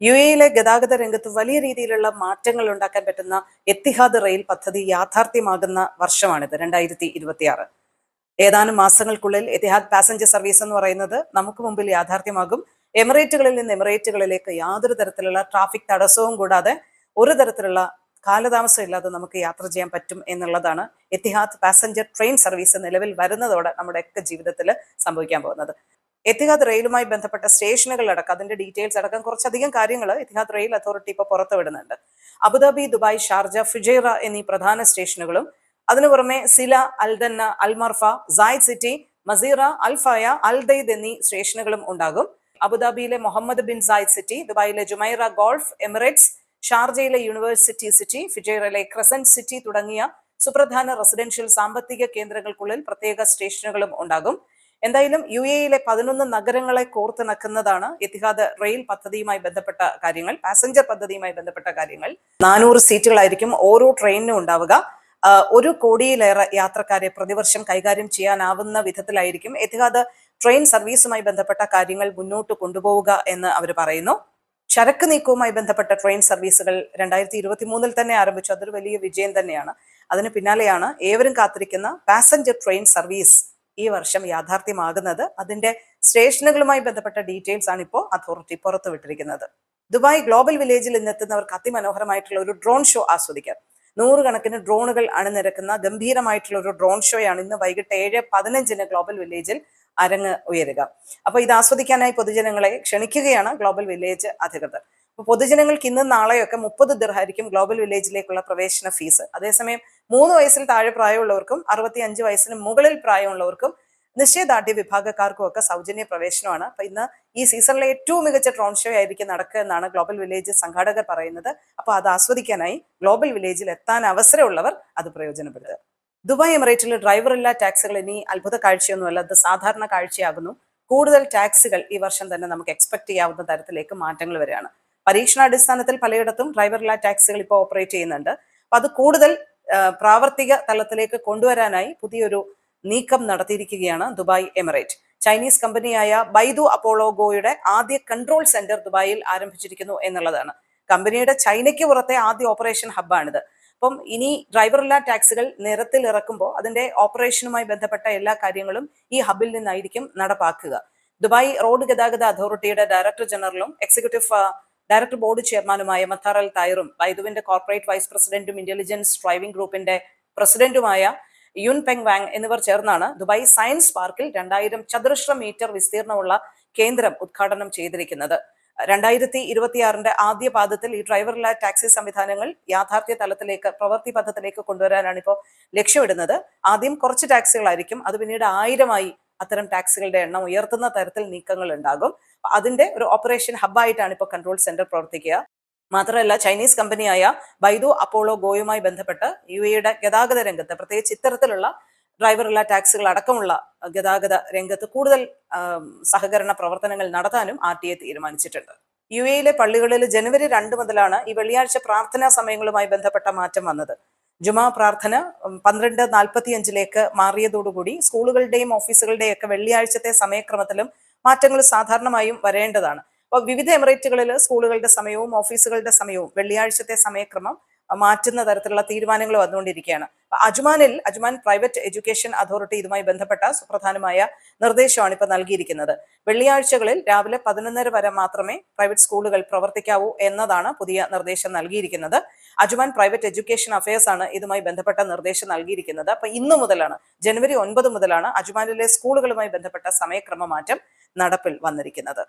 U എയിലെ ഗതാഗത രംഗത്ത് വലിയ രീതിയിലുള്ള മാറ്റങ്ങൾ ഉണ്ടാക്കാൻ പറ്റുന്ന എത്തിഹാദ് റെയിൽ പദ്ധതി യാഥാർത്ഥ്യമാകുന്ന വർഷമാണിത് രണ്ടായിരത്തി ഇരുപത്തിയാറ് ഏതാനും മാസങ്ങൾക്കുള്ളിൽ എത്തിഹാദ് പാസഞ്ചർ സർവീസ് എന്ന് പറയുന്നത് നമുക്ക് മുമ്പിൽ യാഥാർത്ഥ്യമാകും. എമിറേറ്റുകളിൽ നിന്ന് എമിറേറ്റുകളിലേക്ക് യാതൊരു തരത്തിലുള്ള ട്രാഫിക് തടസ്സവും കൂടാതെ ഒരു തരത്തിലുള്ള കാലതാമസം ഇല്ലാതെ നമുക്ക് യാത്ര ചെയ്യാൻ പറ്റും എന്നുള്ളതാണ് എത്തിഹാദ് പാസഞ്ചർ ട്രെയിൻ സർവീസ് നിലവിൽ വരുന്നതോടെ നമ്മുടെയൊക്കെ ജീവിതത്തിൽ സംഭവിക്കാൻ പോകുന്നത്. എത്തിഹാദ് റെയിലുമായി ബന്ധപ്പെട്ട സ്റ്റേഷനുകൾ സ്റ്റേഷനുകളടക്കം അതിന്റെ ഡീറ്റെയിൽസ് അടക്കം കുറച്ചധികം കാര്യങ്ങൾ എത്തിഹാദ് റെയിൽ അതോറിറ്റി ഇപ്പോൾ പുറത്തുവിടുന്നുണ്ട്. Abu Dhabi Dubai Sharjah Fujairah എന്നീ പ്രധാന സ്റ്റേഷനുകളും അതിനു പുറമെ സില അൽദന്ന അൽമർഫ സായിദ് സിറ്റി മസീറ അൽഫായ അൽദൈദ് എന്നീ സ്റ്റേഷനുകളും ഉണ്ടാകും. അബുദാബിയിലെ മുഹമ്മദ് ബിൻ സായിദ് സിറ്റി ദുബായിലെ ജുമൈറ ഗോൾഫ് എമിറേറ്റ്സ് ഷാർജയിലെ യൂണിവേഴ്സിറ്റി സിറ്റി ഫിജൈറയിലെ ക്രസന്റ് സിറ്റി തുടങ്ങിയ സുപ്രധാന റെസിഡൻഷ്യൽ സാമ്പത്തിക കേന്ദ്രങ്ങൾക്കുള്ളിൽ പ്രത്യേക സ്റ്റേഷനുകളും ഉണ്ടാകും. എന്തായാലും യു എയിലെ പതിനൊന്ന് നഗരങ്ങളെ കോർത്തിണക്കുന്നതാണ് എത്തിഹാദ് റെയിൽ പദ്ധതിയുമായി ബന്ധപ്പെട്ട കാര്യങ്ങൾ പാസഞ്ചർ പദ്ധതിയുമായി ബന്ധപ്പെട്ട കാര്യങ്ങൾ. നാനൂറ് സീറ്റുകളായിരിക്കും ഓരോ ട്രെയിനിനും ഉണ്ടാവുക. ഒരു കോടിയിലേറെ യാത്രക്കാരെ പ്രതിവർഷം കൈകാര്യം ചെയ്യാനാവുന്ന വിധത്തിലായിരിക്കും എത്തിഹാദ് ട്രെയിൻ സർവീസുമായി ബന്ധപ്പെട്ട കാര്യങ്ങൾ മുന്നോട്ട് കൊണ്ടുപോവുക എന്ന് അവർ പറയുന്നു. ചരക്ക് നീക്കവുമായി ബന്ധപ്പെട്ട ട്രെയിൻ സർവീസുകൾ രണ്ടായിരത്തി ഇരുപത്തി മൂന്നിൽ തന്നെ ആരംഭിച്ചു. അതൊരു വലിയ വിജയം തന്നെയാണ്. അതിന് പിന്നാലെയാണ് ഏവരും കാത്തിരിക്കുന്ന പാസഞ്ചർ ട്രെയിൻ സർവീസ്. ഈ വർഷം യാഥാർത്ഥ്യമാകുന്നത്. അതിന്റെ സ്റ്റേഷനുകളുമായി ബന്ധപ്പെട്ട ഡീറ്റെയിൽസ് ആണ് ഇപ്പോൾ അതോറിറ്റി പുറത്തുവിട്ടിരിക്കുന്നത് ദുബായ് ഗ്ലോബൽ വില്ലേജിൽ ഇന്നെത്തുന്നവർക്ക് അതിമനോഹരമായിട്ടുള്ള ഒരു ഡ്രോൺ ഷോ ആസ്വദിക്കാം. നൂറുകണക്കിന് ഡ്രോണുകൾ അണിനിരക്കുന്ന ഗംഭീരമായിട്ടുള്ള ഒരു ഡ്രോൺ ഷോയാണ് ഇന്ന് വൈകിട്ട് ഏഴ് പതിനഞ്ചിന് ഗ്ലോബൽ വില്ലേജിൽ അരങ്ങ് ഉയരുക. അപ്പോൾ ഇത് ആസ്വദിക്കാനായി പൊതുജനങ്ങളെ ക്ഷണിക്കുകയാണ് ഗ്ലോബൽ വില്ലേജ് അധികൃതർ. പൊതുജനങ്ങൾക്ക് ഇന്നും നാളെയൊക്കെ മുപ്പത് ദിർഹായിരിക്കും ഗ്ലോബൽ വില്ലേജിലേക്കുള്ള പ്രവേശന ഫീസ്. അതേസമയം മൂന്ന് വയസ്സിൽ താഴെ പ്രായമുള്ളവർക്കും അറുപത്തി അഞ്ച് വയസ്സിന് മുകളിൽ പ്രായമുള്ളവർക്കും നിശ്ചയദാർഢ്യ വിഭാഗക്കാർക്കും ഒക്കെ സൗജന്യ പ്രവേശനമാണ്. അപ്പൊ ഇന്ന് ഈ സീസണിലെ ഏറ്റവും മികച്ച ട്രോൺ ഷോ ആയിരിക്കും നടക്കുക എന്നാണ് ഗ്ലോബൽ വില്ലേജ് സംഘാടകർ പറയുന്നത്. അപ്പൊ അത് ആസ്വദിക്കാനായി ഗ്ലോബൽ വില്ലേജിൽ എത്താൻ അവസരമുള്ളവർ അത് പ്രയോജനപ്പെടുത്തുക. ദുബായ് എമിറേറ്റിൽ ഡ്രൈവറില്ല ടാക്സുകൾ ഇനി അത്ഭുത കാഴ്ചയൊന്നുമല്ല അത് സാധാരണ കാഴ്ചയാകുന്നു. കൂടുതൽ ടാക്സുകൾ ഈ വർഷം തന്നെ നമുക്ക് എക്സ്പെക്ട് ചെയ്യാവുന്ന തരത്തിലേക്ക് മാറ്റങ്ങൾ വരികയാണ്. പരീക്ഷണാടിസ്ഥാനത്തിൽ പലയിടത്തും ഡ്രൈവറില്ലാ ടാക്സികൾ ഇപ്പോൾ ഓപ്പറേറ്റ് ചെയ്യുന്നുണ്ട്. അപ്പൊ അത് കൂടുതൽ പ്രാവർത്തിക തലത്തിലേക്ക് കൊണ്ടുവരാനായി പുതിയൊരു നീക്കം നടത്തിയിരിക്കുകയാണ് ദുബായ് എമിറേറ്റ്. ചൈനീസ് കമ്പനിയായ ബൈദു അപ്പോളോഗോയുടെ ആദ്യ കൺട്രോൾ സെന്റർ ദുബായിൽ ആരംഭിച്ചിരിക്കുന്നു എന്നുള്ളതാണ്. കമ്പനിയുടെ ചൈനയ്ക്ക് പുറത്തെ ആദ്യ ഓപ്പറേഷൻ ഹബ്ബാണിത്. അപ്പം ഇനി ഡ്രൈവറില്ലാ ടാക്സികൾ നിരത്തിൽ ഇറക്കുമ്പോൾ അതിന്റെ ഓപ്പറേഷനുമായി ബന്ധപ്പെട്ട എല്ലാ കാര്യങ്ങളും ഈ ഹബിൽ നിന്നായിരിക്കും നടപ്പാക്കുക. ദുബായ് റോഡ് ഗതാഗത അതോറിറ്റിയുടെ ഡയറക്ടർ ജനറലും എക്സിക്യൂട്ടീവ് ഡയറക്ടർ ബോർഡ് ചെയർമാനുമായ മത്താർ അൽ തായറും ബൈദുവിന്റെ കോർപ്പറേറ്റ് വൈസ് പ്രസിഡന്റും ഇന്റലിജൻസ് ഡ്രൈവിംഗ് ഗ്രൂപ്പിന്റെ പ്രസിഡന്റുമായ യുൻ പെങ് വാങ് എന്നിവർ ചേർന്നാണ് ദുബായ് സയൻസ് പാർക്കിൽ രണ്ടായിരം ചതുരശ്ര മീറ്റർ വിസ്തീർണമുള്ള കേന്ദ്രം ഉദ്ഘാടനം ചെയ്തിരിക്കുന്നത്. രണ്ടായിരത്തി ഇരുപത്തിയാറിന്റെ ആദ്യ പാദത്തിൽ ഈ ഡ്രൈവറില്ലാ ടാക്സി സംവിധാനങ്ങൾ യാഥാർത്ഥ്യ തലത്തിലേക്ക് പ്രവൃത്തി പഥത്തിലേക്ക് കൊണ്ടുവരാനാണ് ഇപ്പോൾ ലക്ഷ്യമിടുന്നത്. ആദ്യം കുറച്ച് ടാക്സികളായിരിക്കും അത് പിന്നീട് ആയിരമായി അത്തരം ടാക്സുകളുടെ എണ്ണം ഉയർത്തുന്ന തരത്തിൽ നീക്കങ്ങൾ ഉണ്ടാകും അതിന്റെ ഒരു ഓപ്പറേഷൻ ഹബ്ബായിട്ടാണ് ഇപ്പോൾ കൺട്രോൾ സെന്റർ പ്രവർത്തിക്കുക. മാത്രമല്ല ചൈനീസ് കമ്പനിയായ ബൈദു അപ്പോളോ ഗോയുമായി ബന്ധപ്പെട്ട് യു എയുടെ ഗതാഗത രംഗത്ത് പ്രത്യേകിച്ച് ഇത്തരത്തിലുള്ള ഡ്രൈവറുള്ള ടാക്സുകൾ അടക്കമുള്ള ഗതാഗത രംഗത്ത് കൂടുതൽ സഹകരണ പ്രവർത്തനങ്ങൾ നടത്താനും ആർ ടി എ തീരുമാനിച്ചിട്ടുണ്ട്. യു എയിലെ പള്ളികളിൽ ജനുവരി രണ്ട് മുതലാണ് ഈ വെള്ളിയാഴ്ച പ്രാർത്ഥനാ സമയങ്ങളുമായി ബന്ധപ്പെട്ട മാറ്റം വന്നത്. ജുമാ പ്രാർത്ഥന പന്ത്രണ്ട് നാൽപ്പത്തി അഞ്ചിലേക്ക് മാറിയതോടുകൂടി സ്കൂളുകളുടെയും ഓഫീസുകളുടെയും ഒക്കെ വെള്ളിയാഴ്ചത്തെ സമയക്രമത്തിലും മാറ്റങ്ങൾ സാധാരണമായും വരേണ്ടതാണ്. അപ്പോൾ വിവിധ എമിറേറ്റുകളിൽ സ്കൂളുകളുടെ സമയവും ഓഫീസുകളുടെ സമയവും വെള്ളിയാഴ്ചത്തെ സമയക്രമം മാറ്റുന്ന തരത്തിലുള്ള തീരുമാനങ്ങൾ വന്നുകൊണ്ടിരിക്കുകയാണ്. അജ്മാനിൽ അജ്മാൻ പ്രൈവറ്റ് എഡ്യൂക്കേഷൻ അതോറിറ്റി ഇതുമായി ബന്ധപ്പെട്ട സുപ്രധാനമായ നിർദ്ദേശമാണ് ഇപ്പോൾ നൽകിയിരിക്കുന്നത്. വെള്ളിയാഴ്ചകളിൽ രാവിലെ പതിനൊന്നര വരെ മാത്രമേ പ്രൈവറ്റ് സ്കൂളുകൾ പ്രവർത്തിക്കാവൂ എന്നതാണ് പുതിയ നിർദ്ദേശം നൽകിയിരിക്കുന്നത്. അജ്മാൻ പ്രൈവറ്റ് എഡ്യൂക്കേഷൻ അഫയേഴ്സ് ആണ് ഇതുമായി ബന്ധപ്പെട്ട നിർദ്ദേശം നൽകിയിരിക്കുന്നത്. അപ്പൊ ഇന്നു മുതലാണ് ജനുവരി ഒൻപത് മുതലാണ് അജ്മാനിലെ സ്കൂളുകളുമായി ബന്ധപ്പെട്ട സമയക്രമ മാറ്റം നടപ്പിൽ വന്നിരിക്കുന്നത്.